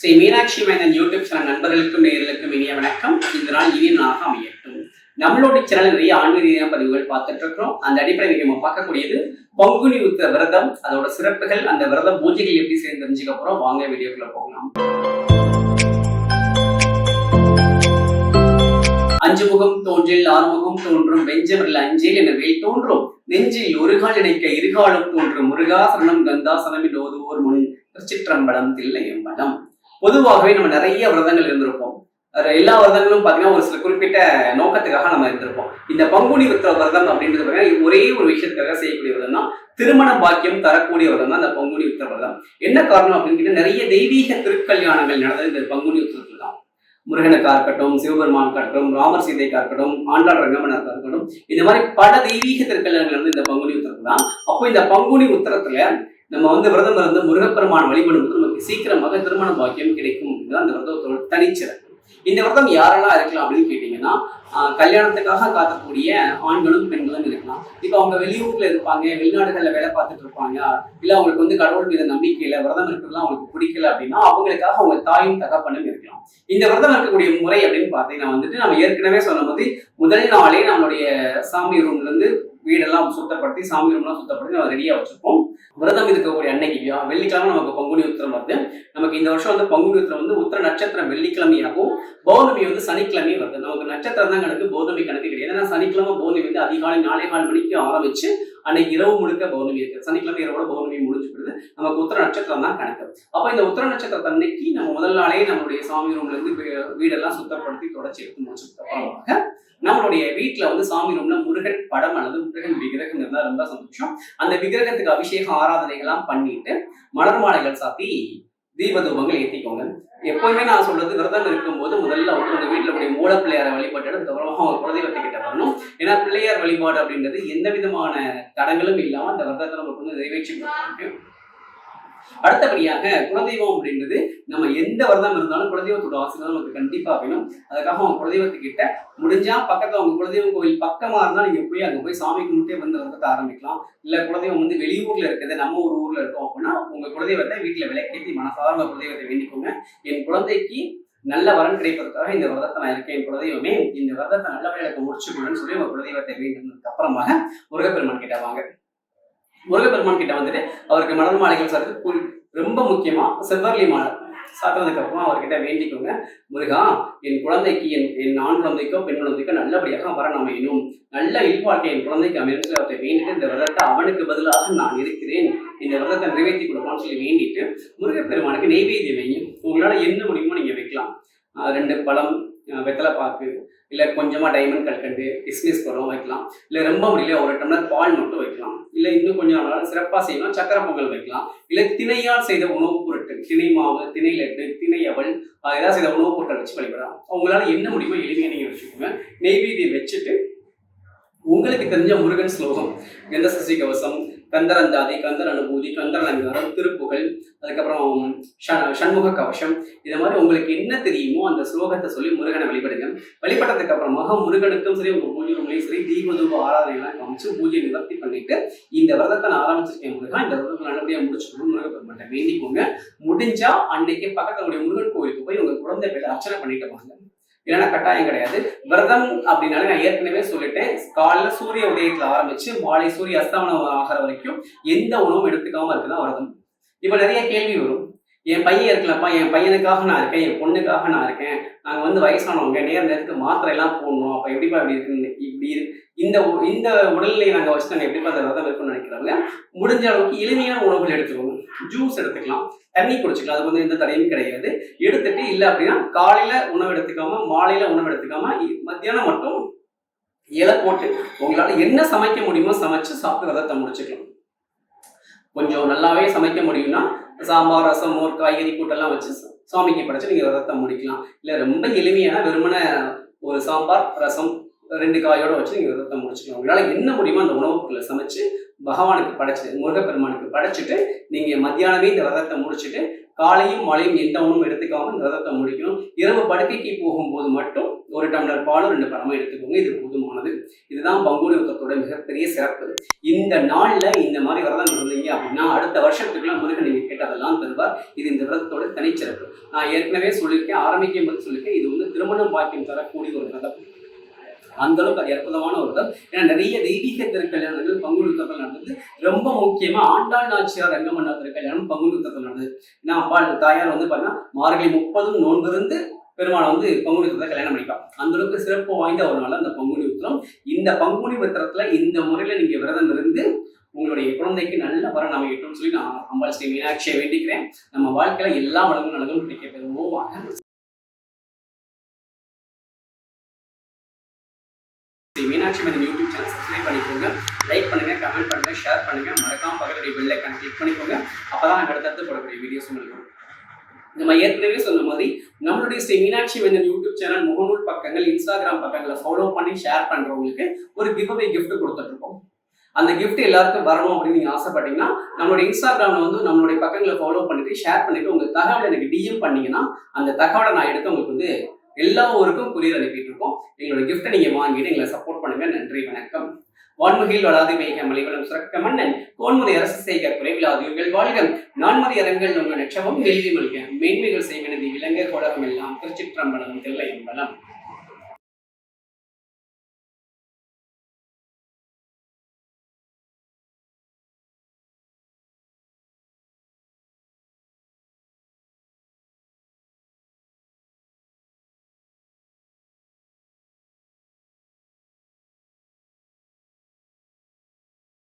Sri Meenakshi Menon YouTube channel நண்பர்களுக்கும் நேர்களுக்கும் இனிய வணக்கம். இந்த நாள் இனிய நாளாக அமையட்டும். நம்மளோட சேனல் நிறைய ஆன்மீக பதிவுகள் பார்த்துட்டு இருக்கிறோம். அந்த அடிப்படையில் நம்ம பார்க்கக்கூடியது பங்குனி உத்த விரதம். அதோட சிறப்புகள் அந்த விரத பூஜைகள் எப்படி சேர்ந்து தெரிஞ்சுக்க போறோம். வாங்க வீடியோக்குள்ள போகலாம். அஞ்சு முகம் தோன்றில் ஆறுமுகம் தோன்றும் வெஞ்சமில் அஞ்சில் என வேல் தோன்றும். நெஞ்சில் ஒரு கால் இணைக்க இருகாலும் தோன்றும். முருகாசனம் கந்தாசனம் என்று ஓதுவோர் முன் திருச்சிற்றம்பலம் தில்லையம்பலம். பொதுவாகவே நம்ம நிறைய விரதங்கள் இருந்திருப்போம். எல்லா விரதங்களும் பார்த்தீங்கன்னா ஒரு சில குறிப்பிட்ட நோக்கத்துக்காக நம்ம இருந்திருப்போம். இந்த பங்குனி உத்திர விரதம் அப்படின்றது பார்த்தீங்கன்னா ஒரே ஒரு விஷயத்துக்காக செய்யக்கூடிய விரதம் தான் திருமண பாக்கியம் தரக்கூடிய விரதம் தான் இந்த பங்குனி உத்திர விரதம். என்ன காரணம் அப்படின்னு கேட்டால் நிறைய தெய்வீக திருக்கல்யாணங்கள் நடந்தது இந்த பங்குனி உத்திரத்தில் தான் முருகனுக்கா இருக்கட்டும் சிவபெருமானுக்கா இருக்கட்டும் ராமர் சீதைக்கா இருக்கட்டும் ஆண்டாள் ரங்கமனாக்கா இருக்கட்டும் இந்த மாதிரி பல தெய்வீக திருக்கல்யாணங்கள் வந்து இந்த பங்குனி உத்திரத்தில் தான் அப்போ இந்த பங்குனி உத்திரத்துல நம்ம வந்து விரதம் இருந்து முருகப்பெருமான் வழிபடும்போது நமக்கு சீக்கிரமாக திருமண பாக்கியம் கிடைக்கும் அப்படிங்கிறது அந்த விரதத்தோட தனிச்சிறப்பு இந்த விரதம் யாரெல்லாம் இருக்கலாம் அப்படின்னு கேட்டீங்கன்னா கல்யாணத்துக்காக காத்தக்கூடிய ஆண்களும் பெண்களும் இருக்கலாம். இப்போ அவங்க வெளியூர்ல இருப்பாங்க வெளிநாடுகளில் வேலை பார்த்துட்டு இருப்பாங்க. இல்லை அவங்களுக்கு வந்து கடவுள் மீது நம்பிக்கையில விரதம் இருக்கிறதுலாம் அவங்களுக்கு பிடிக்கல அப்படின்னா அவங்களுக்காக அவங்க தாயும் தகப்பனும் இருக்கலாம். இந்த விரதம் இருக்கக்கூடிய முறை அப்படின்னு பார்த்தீங்கன்னா வந்துட்டு நம்ம ஏற்கனவே சொன்ன மாதிரி முதல் நாளே நம்மளுடைய சாமி ரூம்ல இருந்து வீடெல்லாம் சுத்தப்படுத்தி சாமி ரூம்லாம் சுத்தப்படுத்தி நம்ம ரெடியா வச்சிருப்போம். விரதம் இருக்கக்கூடிய அன்னைக்கு வெள்ளிக்கிழமை நமக்கு பங்குனி உத்திரம் வருது. நமக்கு இந்த வருஷம் வந்து பங்குனி உத்திரம் வந்து உத்திர நட்சத்திரம் வெள்ளிக்கிழமையாகவும் பௌர்ணமி வந்து சனிக்கிழமை வருது. நமக்கு நட்சத்திரம் தான் கணக்கு பௌர்ணமி கணக்கு கிடையாது. ஏன்னா சனிக்கிழமை பௌர்ணமி வந்து அதிகாலை நாலே கால் மணிக்கு ஆரம்பிச்சு அன்னைக்கு இரவு முழுக்க பௌர்ணமி இருக்கு. சனிக்கிழமை இரவோட பௌர்ணமி முடிஞ்சு போடுது நமக்கு உத்திர நட்சத்திரம் தான் கணக்கு. அப்ப இந்த உத்திர நட்சத்திரத்தை அன்னைக்கு நம்ம முதல் நாளே நம்மளுடைய சாமி ரூம்ல இருந்து வீடெல்லாம் சுத்தப்படுத்தி தொடச்சி எடுத்து முடிச்சதுக்கு அப்புறமாக நம்மளுடைய வீட்டுல வந்து சாமி ரூம்ல முருகன் படம் அல்லது முருகன் விக்கிரகம் இருந்தா ரொம்ப சந்தோஷம். அந்த விக்கிரகத்துக்கு அபிஷேக ஆராதனைகள்லாம் பண்ணிட்டு மலர் மாலைகள் சாத்தி தீபதூபங்கள் ஏற்றிக்கோங்க எப்பவுமே நான் சொல்றது விரதம் இருக்கும்போது முதல்ல வந்து உங்க வீட்டுல உடைய மூல பிள்ளையாரை வழிபட்டு அதுக்கப்புறமா ஒரு குலதெய்வத்தை கிட்ட வரணும். ஏன்னா பிள்ளையார் வழிபாடு அப்படின்றது எந்த விதமான தடங்களும் இல்லாம அந்த விரதத்தை நமக்கு வந்து நிறைவேற்றி கொடுக்க அடுத்தபடியாக குலதெய்வம் அப்படின்றது நம்ம எந்த விரதம் இருந்தாலும் குலதெய்வத்தோட ஆசீர்வாதம் நமக்கு கண்டிப்பா வேணும். அதுக்காக அவங்க குலதெய்வத்துக்கிட்ட முடிஞ்சா பக்கத்துல அவங்க குலதெய்வம் கோவில் பக்கமா இருந்தா நீங்க போய் அங்க போய் சாமி கும்பிட்டே வந்து விரதத்தை ஆரம்பிக்கலாம். இல்ல குலதெய்வம் வந்து வெளியூர்ல இருக்குது நம்ம ஒரு ஊர்ல இருக்கோம் அப்படின்னா உங்க குலதெய்வத்தை வீட்டுல விளக்கேற்றி மனசாதாரண குலதெய்வத்தை வேண்டிக்கோங்க. என் குழந்தைக்கு நல்ல வரன் கிடைப்பதற்காக இந்த விரதத்தை நான் இருக்கேன். குலதெய்வமே இந்த விரதத்தை நல்ல வழியில முடிச்சுக்கணும்னு சொல்லி உங்க குலதெய்வத்தை வேண்டினதுக்கு அப்புறமாக முருகப்பெருமான் கிட்ட வாங்க. முருகப்பெருமான் கிட்ட வந்துட்டு அவருக்கு மலர் மாலைகள் சாப்பிட்டு ரொம்ப முக்கியமா செவ்வரளி மாலை சாப்பிட்டதுக்கு அப்புறமா அவர்கிட்ட வேண்டிக்கோங்க. முருகா என் குழந்தைக்கு என் என் ஆண் குழந்தைக்கோ பெண் குழந்தைக்கோ நல்லபடியாக வரன் அமையணும். நல்ல இல்வாழ்க்கை என் குழந்தைக்கு அமையணும் சொல்லி அவர்கிட்ட வேண்டிட்டு இந்த விரதத்தை அவனுக்கு பதிலாக நான் இருக்கிறேன். இந்த விரதத்தை நிறைவேற்றி கொடுப்பான்னு சொல்லி வேண்டிட்டு முருகப்பெருமானுக்கு நெய்வேத்தியம் வைங்க உங்களால் என்ன முடியுமோ நீங்கள் வைக்கலாம். ரெண்டு பழம் வெத்தலை பாக்கு இல்லை கொஞ்சமாக டைமண்ட் கல்கண்டு கிஸ்மிஸ் பழம் வைக்கலாம். இல்லை ரொம்ப முடியல ஒரு டம்ளர் பால் மட்டும் வைக்கலாம். இல்லை இன்னும் கொஞ்சம் நம்மளால சிறப்பாக செய்யலாம் சக்கரை பொங்கல் வைக்கலாம். இல்லை திணையால் செய்த உணவுப் பொருட்கள் திணை மாவு திணை லட்டு திணை ஏதாவது செய்த உணவுப் பொருட்கள் வச்சு வழிபடலாம். உங்களால என்ன முடியுமோ எளிமையாக நீங்கள் வச்சுக்கோங்க. நெய்வேதியம் வச்சுட்டு உங்களுக்கு தெரிஞ்ச முருகன் ஸ்லோகம் கந்த சசி கவசம் கந்தரந்தாதி கந்தர் அனுபூதி கந்தர் அலங்காரம் திருப்புகழ் அதுக்கப்புறம் சண்முக கவசம் இது மாதிரி உங்களுக்கு என்ன தெரியுமோ அந்த ஸ்லோகத்தை சொல்லி முருகனை வழிபடுங்க. வழிபட்டதுக்கு அப்புறமாக முருகனுக்கும் சரி உங்க பூஜை ரூம்லையும் சரி தீபதூப ஆராதனைலாம் காமிச்சு பூஜை நிவர்த்தி பண்ணிட்டு இந்த விரதத்தை நான் ஆரம்பிச்சிருக்கேன் முருகா. இந்த விரதத்தை நல்லபடியா முடிச்சுக்கணும். முருகப்பெருமாட்ட வேண்டிக்கோங்க. முடிஞ்சா அன்னைக்கு பக்கத்துல உங்களுடைய முருகன் கோயிலுக்கு போய் உங்க குழந்தை பேரை அர்ச்சனை பண்ணிட்டு வாங்க. இல்லைன்னா கட்டாயம் கிடையாது. விரதம் அப்படின்னாலே நான் ஏற்கனவே சொல்லிட்டேன். காலைல சூரிய உதயத்துல ஆரம்பிச்சு மாலை சூரிய அஸ்தமனம் ஆகிற வரைக்கும் எந்த உணவும் எடுத்துக்காம இருக்குதான் விரதம். இப்ப நிறைய கேள்வி வரும். என் பையன் இருக்கலப்பா என் பையனுக்காக நான் இருக்கேன் என் பொண்ணுக்காக நான் இருக்கேன். நாங்கள் வந்து வயசானவங்க நேர நேரத்துக்கு மாத்திரை எல்லாம் போடணும். அப்போ எப்படிப்பா இப்படி இருக்குன்னு இப்படி இந்த உ- இந்த உடல்நிலையை நாங்கள் வச்சு நாங்கள் எப்படிப்பா அதை விரதம் இருக்கும்னு நினைக்கிறாங்க? முடிஞ்ச அளவுக்கு எளிமையான உணவுகள் எடுத்துக்கணும். ஜூஸ் எடுத்துக்கலாம். தண்ணி குடிச்சிக்கலாம். அது வந்து எந்த தடையும் கிடையாது. எடுத்துட்டு இல்லை அப்படின்னா காலையில் உணவு எடுத்துக்காம மாலையில் உணவு எடுத்துக்காம மத்தியானம் மட்டும் இலை போட்டு உங்களால் என்ன சமைக்க முடியுமோ சமைச்சு சாப்பிட்டு விரதத்தை முடிச்சுக்கலாம். கொஞ்சம் நல்லாவே சமைக்க முடியும்னா சாம்பார் ரசம் மோர் காய்கறி கூட்டெல்லாம் வச்சு சுவாமிக்கு சாமிக்கு படைச்சு நீங்க விரதத்தை முடிக்கலாம். இல்ல ரொம்ப எளிமையான வெறுமன ஒரு சாம்பார் ரசம் ரெண்டு காயோட வச்சு நீங்க விரதத்தை முடிச்சுக்கலாம். உங்களால என்ன முடியுமோ அந்த உணவுப் பொருளை சமைச்சு பகவானுக்கு படைச்சிட்டு முருகப்பெருமானுக்கு படைச்சிட்டு நீங்க மத்தியானமே இந்த விரதத்தை முடிச்சுட்டு காலையும் மாலையும் எந்த உணவும் எடுத்துக்காம இந்த விரதத்தை முடிக்கணும். இரவு படுக்கைக்கு போகும்போது மட்டும் ஒரு டம்ளர் பாலும் ரெண்டு பழமும் எடுத்துக்கோங்க. இது போதுமானது. இதுதான் பங்குனி விரதத்தோட மிகப்பெரிய சிறப்பு. இந்த நாளில் இந்த மாதிரி விரதம் இருந்தீங்க அப்படின்னா அடுத்த வருஷத்துக்குள்ள முருகன் நீங்கள் கேட்டதெல்லாம் தருவார். இது இந்த விரதத்தோட தனிச்சிறப்பு. நான் ஏற்கனவே சொல்லியிருக்கேன் ஆரம்பிக்கும் போது சொல்லியிருக்கேன். இது வந்து திருமணம் பாக்கியம் தரக்கூடிய ஒரு விரதம். அந்த அளவுக்கு அது அற்புதமான ஒரு விரதம் ஏன்னா நிறைய தெய்வீக திருக்கல்யாணங்கள் பங்குனி நடந்தது. ரொம்ப முக்கியமா ஆண்டாள் நாச்சியார் ரங்கமன்னா திருக்கல்யாணம் பங்குனி நடந்தது. ஏன்னா அம்பாள் தாயார் வந்து பாத்தீங்கன்னா மார்கழி முப்பதும் நோன்பிருந்து பெருமாளை வந்து பங்குனி உத்திரத்தை கல்யாணம் பண்ணிக்கலாம் அந்த அளவுக்கு சிறப்பு வாய்ந்த ஒரு நாள் அந்த பங்குனி உத்திரம். இந்த பங்குனி உத்திரத்துல இந்த முறையில நீங்க விரதம் இருந்து உங்களுடைய குழந்தைக்கு நல்ல வரம் அமையட்டும்னு சொல்லி நான் அம்பாள் ஸ்ரீ மீனாட்சியை வேண்டிக்கிறேன். நம்ம வாழ்க்கையில எல்லா வளங்களும் நலங்களும் கிடைக்க பெறுவோம் Meenakshi Madhan YouTube channel subscribe பண்ணிக்கோங்க. லைக் பண்ணுங்க கமெண்ட் பண்ணுங்க ஷேர் பண்ணுங்க. மறக்காம பக்கத்துடைய பெல் ஐக்கான கிளிக் பண்ணிக்கோங்க. அப்பதான் நாங்கள் அடுத்தடுத்து போடக்கூடிய வீடியோஸ் உங்களுக்கு நம்ம ஏற்கனவே சொன்ன மாதிரி நம்மளுடைய ஸ்ரீ மீனாட்சி மதன் யூடியூப் சேனல் முகநூல் பக்கங்கள் இன்ஸ்டாகிராம் பக்கங்களை ஃபாலோ பண்ணி ஷேர் பண்றவங்களுக்கு ஒரு கிவ் கிஃப்ட் கொடுத்துட்ருக்கோம். அந்த கிஃப்ட் எல்லாருக்கும் வரணும் அப்படின்னு நீங்க ஆசைப்பட்டீங்கன்னா நம்மளோட இன்ஸ்டாகிராம்ல வந்து நம்மளுடைய பக்கங்களை ஃபாலோ பண்ணிட்டு ஷேர் பண்ணிட்டு உங்கள் தகவலை எனக்கு டிஎம் பண்ணீங்கன்னா அந்த தகவலை நான் எடுத்து உங்களுக்கு வந்து எல்லா ஊருக்கும் கொரியர் அனுப்பிட்டு இருக்கோம் எங்களோட கிஃப்ட்டை நீங்க வாங்கிட்டு எங்களை சப்போர்ட் பண்ணுங்க. நன்றி வணக்கம். வான்முகில் வளாது வைக மலைவளம் சுரக்க மன்னன். கோன்முறை அரசு செய்க குறைவிலாதியர்கள் வாழ்க. நான்மதி அரங்கள் உங்கள் நட்சமும் நெல்வி மல்க மேன்மைகள் செய்வனதி விலங்க கோடகம் எல்லாம் திருச்சிற்றம்பலம் தில்லை என்பலம்